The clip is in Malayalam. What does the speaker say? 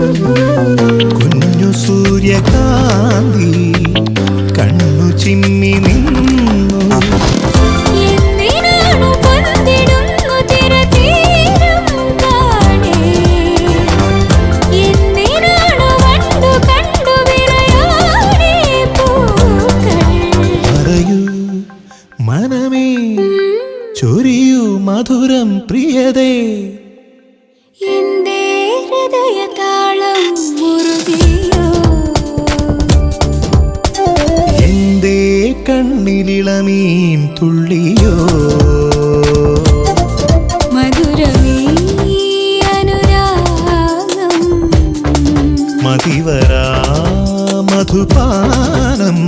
കുഞ്ഞു സൂര്യകാന്തി കണ്ണു ചിമ്മി നിന്നു. മനമേ മധുരം പ്രിയതേ. എന്തേ ഹൃദയതാ കണ്ണിലിളമീൻ തുള്ളിയോ? മധുരമീ മതിവരാ മധുപാനം